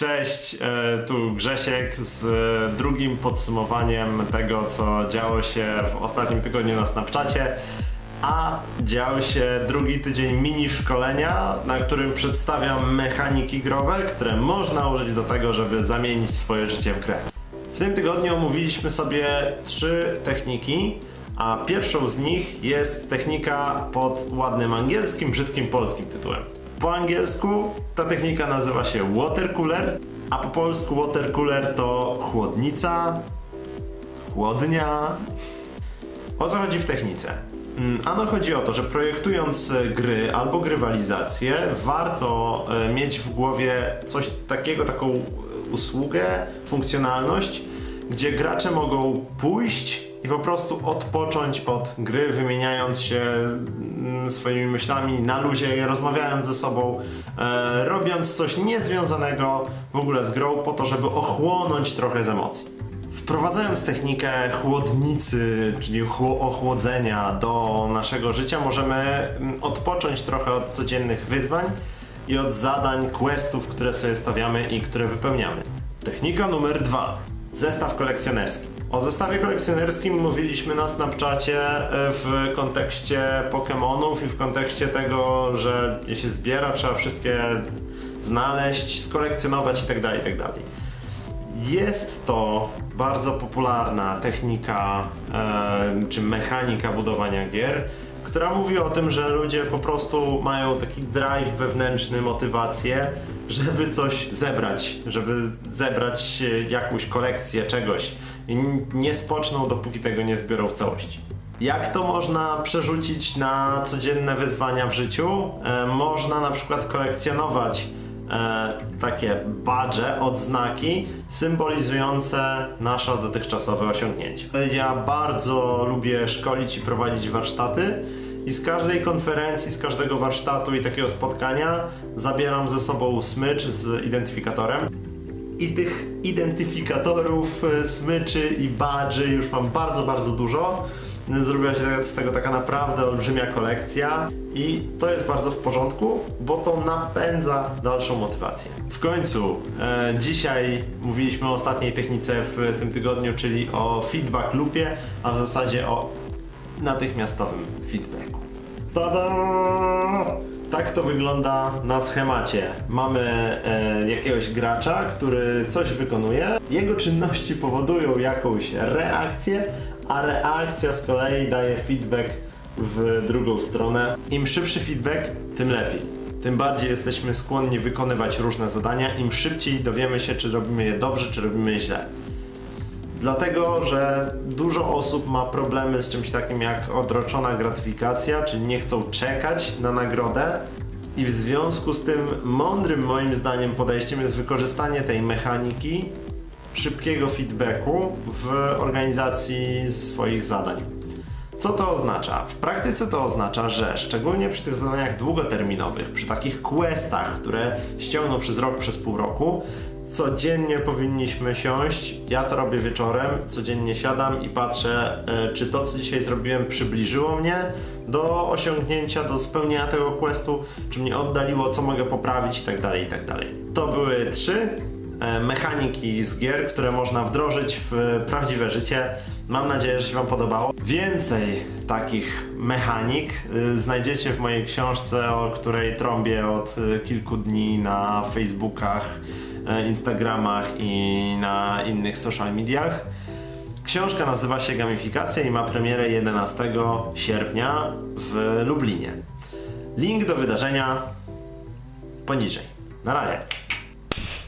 Cześć, e, tu Grzesiek z e, drugim podsumowaniem tego, co działo się w ostatnim tygodniu na Snapchacie. A dział się drugi tydzień mini szkolenia, na którym przedstawiam mechaniki growe, które można użyć do tego, żeby zamienić swoje życie w grę. W tym tygodniu omówiliśmy sobie trzy techniki, a pierwszą z nich jest technika pod ładnym angielskim, brzydkim polskim tytułem. Po angielsku ta technika nazywa się water cooler, a po polsku water cooler to chłodnica, chłodnia. O co chodzi w technice? Mm, Ano chodzi o to, że projektując e, gry albo grywalizację, warto e, mieć w głowie coś takiego, taką e, usługę, funkcjonalność, gdzie gracze mogą pójść i po prostu odpocząć od gry, wymieniając się mm, swoimi myślami na luzie, rozmawiając ze sobą, e, robiąc coś niezwiązanego w ogóle z grą, po to, żeby ochłonąć trochę z emocji. Wprowadzając technikę chłodnicy, czyli chło- ochłodzenia do naszego życia, możemy mm, odpocząć trochę od codziennych wyzwań i od zadań, questów, które sobie stawiamy i które wypełniamy. Technika numer dwa. Zestaw kolekcjonerski. O zestawie kolekcjonerskim mówiliśmy na Snapchacie e, w kontekście Pokémonów i w kontekście tego, że je się zbiera, trzeba wszystkie znaleźć, skolekcjonować itd. itd. Jest to bardzo popularna technika e, czy mechanika budowania gier, która mówi o tym, że ludzie po prostu mają taki drive wewnętrzny, motywację, żeby coś zebrać, żeby zebrać e, jakąś kolekcję czegoś i nie spoczną, dopóki tego nie zbiorą w całości. Jak to można przerzucić na codzienne wyzwania w życiu? E, można na przykład kolekcjonować e, takie badże, odznaki symbolizujące nasze dotychczasowe osiągnięcia. Ja bardzo lubię szkolić i prowadzić warsztaty i z każdej konferencji, z każdego warsztatu i takiego spotkania zabieram ze sobą smycz z identyfikatorem. I tych identyfikatorów, e, smyczy i badży już mam bardzo, bardzo dużo. Zrobiła się z tego taka naprawdę olbrzymia kolekcja i to jest bardzo w porządku, bo to napędza dalszą motywację. W końcu, e, dzisiaj mówiliśmy o ostatniej technice w tym tygodniu, czyli o feedback loopie, a w zasadzie o natychmiastowym feedbacku. Tada! Tak to wygląda na schemacie. Mamy e, jakiegoś gracza, który coś wykonuje. Jego czynności powodują jakąś reakcję, a reakcja z kolei daje feedback w drugą stronę. Im szybszy feedback, tym lepiej. Tym bardziej jesteśmy skłonni wykonywać różne zadania, im szybciej dowiemy się, czy robimy je dobrze, czy robimy je źle. Dlatego, że dużo osób ma problemy z czymś takim jak odroczona gratyfikacja, czyli nie chcą czekać na nagrodę. I w związku z tym mądrym moim zdaniem podejściem jest wykorzystanie tej mechaniki szybkiego feedbacku w organizacji swoich zadań. Co to oznacza? W praktyce to oznacza, że szczególnie przy tych zadaniach długoterminowych, przy takich questach, które ściągną przez rok, przez pół roku, codziennie powinniśmy siąść. Ja to robię wieczorem, codziennie siadam i patrzę, e, czy to, co dzisiaj zrobiłem, przybliżyło mnie do osiągnięcia, do spełnienia tego questu, czy mnie oddaliło, co mogę poprawić itd. itd. To były trzy e, mechaniki z gier, które można wdrożyć w prawdziwe życie. Mam nadzieję, że się Wam podobało. Więcej takich mechanik y, znajdziecie w mojej książce, o której trąbię od kilku dni na Facebookach, e, Instagramach i na innych social mediach. Książka nazywa się Gamifikacja i ma premierę 11 sierpnia w Lublinie. Link do wydarzenia poniżej. Na razie.